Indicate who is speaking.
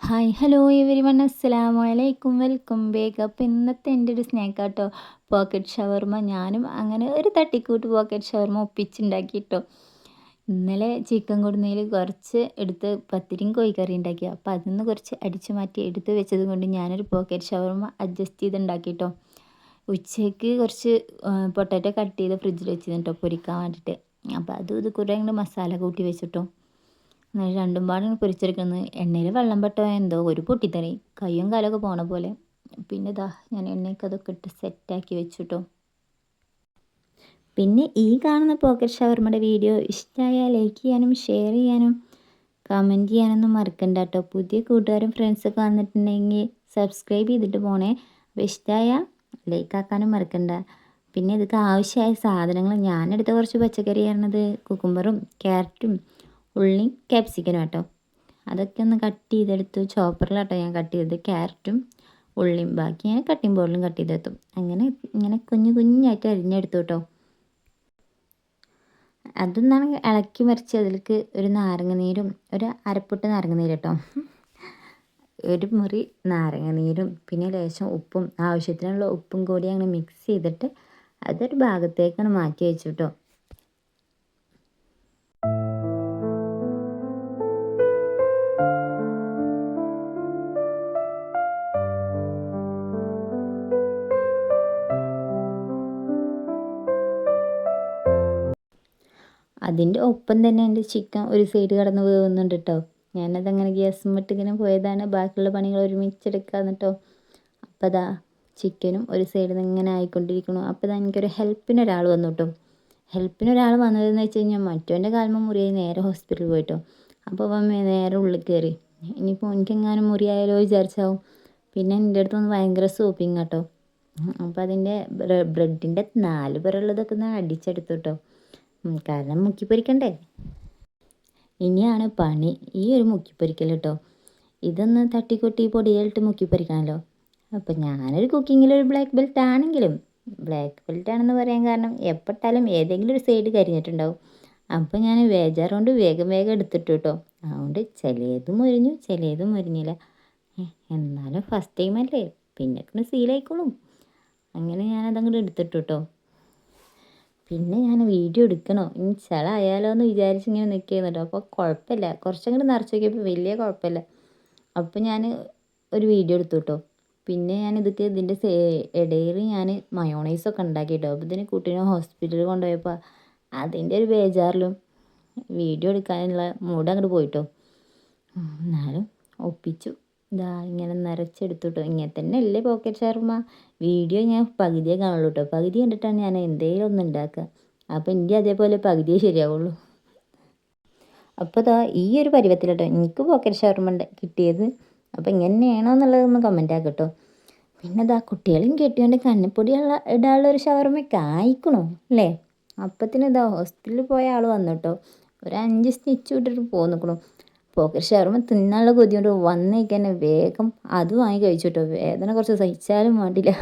Speaker 1: Hi hello every one അസ്സലാമു അലൈക്കും welcome bake അപ്പോൾ ഇന്നത്തെ എന്റെ ഒരു സ്നാക്ക് ആട്ടോ. പോക്കറ്റ് ഷവർമ ഞാനും അങ്ങനെ ഒരു തട്ടിക്കൂട്ട് പോക്കറ്റ് ഷവർമ ഒപ്പിച്ചുണ്ടാക്കി കേട്ടോ ഇന്നലെ ചിക്കൻ കൊടുന്നതിൽ കുറച്ച് എടുത്ത് പത്തിരിയും കോഴിക്കറി ഉണ്ടാക്കി. അപ്പോൾ അതിൽ കുറച്ച് അടിച്ചു മാറ്റി എടുത്ത് വെച്ചത് കൊണ്ട് ഞാനൊരു പോക്കറ്റ് ഷവർമ അഡ്ജസ്റ്റ് ചെയ്ത് കേട്ടോ ഉച്ചയ്ക്ക് കുറച്ച് പൊട്ടാറ്റോ കട്ട് ചെയ്ത് ഫ്രിഡ്ജിൽ വെച്ചിരുന്നു കേട്ടോ പൊരിക്കാൻ വേണ്ടിയിട്ട് അപ്പോൾ അതും ഇത് കുറേ മസാല കൂട്ടി വെച്ചിട്ടോ. രണ്ടും പാടാണ് പൊരിച്ചെടുക്കുന്നത്. എണ്ണയിൽ വെള്ളം പെട്ടോ എന്തോ ഒരു പൊട്ടിത്തെറി. കയ്യും കാലമൊക്കെ പോണ പോലെ. പിന്നെ ഇതാ ഞാൻ എണ്ണയ്ക്ക് അതൊക്കെ ഇട്ട് സെറ്റാക്കി വെച്ചു കേട്ടോ പിന്നെ ഈ കാണുന്ന പോക്കറ്റ് ഷവർമ്മയുടെ വീഡിയോ ഇഷ്ടമായാൽ ലൈക്ക് ചെയ്യാനും ഷെയർ ചെയ്യാനും കമന്റ് ചെയ്യാനൊന്നും മറക്കണ്ട കേട്ടോ പുതിയ കൂട്ടുകാരും ഫ്രണ്ട്സൊക്കെ വന്നിട്ടുണ്ടെങ്കിൽ സബ്സ്ക്രൈബ് ചെയ്തിട്ട് പോണേ. അപ്പോൾ ഇഷ്ടമായ ലൈക്ക് ആക്കാനും മറക്കണ്ട. പിന്നെ ഇതൊക്കെ ആവശ്യമായ സാധനങ്ങൾ ഞാനെടുത്ത കുറച്ച് പച്ചക്കറി ആയിരുന്നത് കുക്കുംബറും ക്യാരറ്റും ഉള്ളിയും ക്യാപ്സിക്കനും കേട്ടോ അതൊക്കെ ഒന്ന് കട്ട് ചെയ്തെടുത്തു. ചോപ്പറിലാട്ടോ ഞാൻ കട്ട് ചെയ്തത്. ക്യാരറ്റും ഉള്ളിയും ബാക്കി ഞാൻ കട്ടിംഗ് ബോർഡിലും കട്ട് ചെയ്തെടുത്തു. അങ്ങനെ ഇങ്ങനെ കുഞ്ഞു കുഞ്ഞായിട്ട് അരിഞ്ഞെടുത്തു കേട്ടോ അതൊന്നാണ് ഇളക്കി മറിച്ച് അതിലേക്ക് ഒരു നാരങ്ങ നീരും ഒരു അരപ്പൊട്ട് നാരങ്ങ നീര് കേട്ടോ ഒരു മുറി നാരങ്ങ നീരും പിന്നെ ലേശം ഉപ്പും ആവശ്യത്തിനുള്ള ഉപ്പും കൂടി അങ്ങനെ മിക്സ് ചെയ്തിട്ട് അതൊരു ഭാഗത്തേക്കാണ് മാറ്റി വെച്ചു കേട്ടോ അതിന്റെ ഒപ്പം തന്നെ എന്റെ ചിക്കൻ ഒരു സൈഡ് കിടന്ന് വേവുന്നുണ്ട് കേട്ടോ ഞാനതങ്ങനെ ഗ്യാസ് ഇങ്ങനെ പോയതാണ്. ബാക്കിയുള്ള പണികൾ ഒരുമിച്ചെടുക്കാന്ന് കേട്ടോ അപ്പോൾ അതാ ചിക്കനും ഒരു സൈഡിൽ നിന്ന് ഇങ്ങനെ ആയിക്കൊണ്ടിരിക്കണു അപ്പോൾ ഇതാ എനിക്കൊരു ഹെൽപ്പിന് ഒരാൾ വന്നു കേട്ടോ ഹെൽപ്പിന് ഒരാൾ വന്നതെന്ന് വെച്ച് കഴിഞ്ഞാൽ മറ്റോന്റെ കാൽമ മുറിയായി. നേരെ ഹോസ്പിറ്റലിൽ പോയിട്ടോ. അപ്പോൾ അവൻ നേരെ ഉള്ളിൽ കയറി ഇനിയിപ്പോൾ എനിക്കെങ്ങാനും മുറിയായാലോ വിചാരിച്ചാവും. പിന്നെ എന്റെ അടുത്ത് ഭയങ്കര സോപ്പിങ് കേട്ടോ അപ്പോൾ അതിന്റെ ബ്രെഡിന്റെ നാല് പേരുള്ളതൊക്കെ ഒന്ന് അടിച്ചെടുത്തു കേട്ടോ കാരണം മുക്കിപ്പൊരിക്കണ്ടേ? ഇനിയാണ് പണി. ഈ ഒരു മുക്കിപ്പൊരിക്കൽ കേട്ടോ. ഇതൊന്ന് തട്ടിക്കൊട്ടി പൊടിയിലിട്ട് മുക്കിപ്പൊരിക്കണമല്ലോ അപ്പോൾ ഞാനൊരു കുക്കിങ്ങിലൊരു ബ്ലാക്ക് ബെൽറ്റ് ആണെങ്കിലും ബ്ലാക്ക് ബെൽറ്റ് ആണെന്ന് പറയാൻ കാരണം എപ്പോട്ടാലും ഏതെങ്കിലും ഒരു സൈഡ് കരിഞ്ഞിട്ടുണ്ടാവും. അപ്പോൾ ഞാൻ വേജാറുകൊണ്ട് വേഗം വേഗം എടുത്തിട്ടു കേട്ടോ. അതുകൊണ്ട് ചിലതും മുരിഞ്ഞു ചിലതും മുരിഞ്ഞില്ല എന്നാലും ഫസ്റ്റ് ടൈം അല്ലേ? പിന്നെ സീലായിക്കോളും അങ്ങനെ ഞാനതങ്ങോട്ട് എടുത്തിട്ടു കേട്ടോ. പിന്നെ ഞാൻ വീഡിയോ എടുക്കണോ? ഇനി ആയാലോ എന്ന് വിചാരിച്ച് ഇങ്ങനെ നിൽക്കുന്നുണ്ടോ അപ്പോൾ കുഴപ്പമില്ല കുറച്ചങ്ങോട്ട് നിറച്ച് നോക്കിയപ്പോൾ വലിയ കുഴപ്പമില്ല അപ്പോൾ ഞാൻ ഒരു വീഡിയോ എടുത്തു കേട്ടോ പിന്നെ ഞാൻ ഇതൊക്കെ ഇതിന്റെ ഇടയിൽ ഞാൻ മയോണൈസൊക്കെ ഉണ്ടാക്കി കേട്ടോ അപ്പോൾ ഇതിന് കുട്ടീനെ ഹോസ്പിറ്റലിൽ കൊണ്ടുപോയപ്പോൾ അതിന്റെ ഒരു ബേജാറിലും വീഡിയോ എടുക്കാനുള്ള മൂഡ് അങ്ങോട്ട് പോയിട്ടോ എന്നാലും ഒപ്പിച്ചു. ഇതാ ഇങ്ങനെ നിറച്ചെടുത്തു കേട്ടോ ഇങ്ങനെ തന്നെ അല്ലേ പോക്കറ്റ് ഷർമ്മ വീഡിയോ ഞാൻ പകുതിയേ കാണുള്ളൂ കേട്ടോ പകുതി കണ്ടിട്ടാണ് ഞാൻ എന്തെങ്കിലും ഒന്ന് ഉണ്ടാക്കുക അപ്പോൾ എന്റെ അതേപോലെ പകുതിയേ ശരിയാവുള്ളൂ. അപ്പോൾ ഇതാ ഈ ഒരു പരുവത്തിലട്ടോ എനിക്ക് പോക്കറ്റ് ഷവർമ കിട്ടിയത്. അപ്പോൾ ഇങ്ങനെയാണോ എന്നുള്ളതൊന്ന് കമന്റ് ആക്കട്ടോ പിന്നെ ഇതാ കുട്ടികളും കെട്ടിയോണ്ട് കണ്ണിപ്പൊടിയുള്ള ഇടാനുള്ള ഒരു ഷവർമയൊക്കെ ആയിക്കണോ അല്ലേ? അപ്പത്തിന് ഇതാ ഹോസ്പിറ്റലിൽ പോയ ആൾ വന്നു കേട്ടോ ഒരു അഞ്ച് സ്റ്റിച്ച് ഇട്ടിട്ട് പോന്നിക്കണു. പോക്കറ്റ് ഷവർമ തിന്നാനുള്ള കൊതി കൊണ്ട് വന്നേക്കന്നെ വേഗം അത് വാങ്ങി കഴിച്ചു കേട്ടോ വേദന കുറച്ച് സഹിച്ചാലും വേണ്ടില്ല.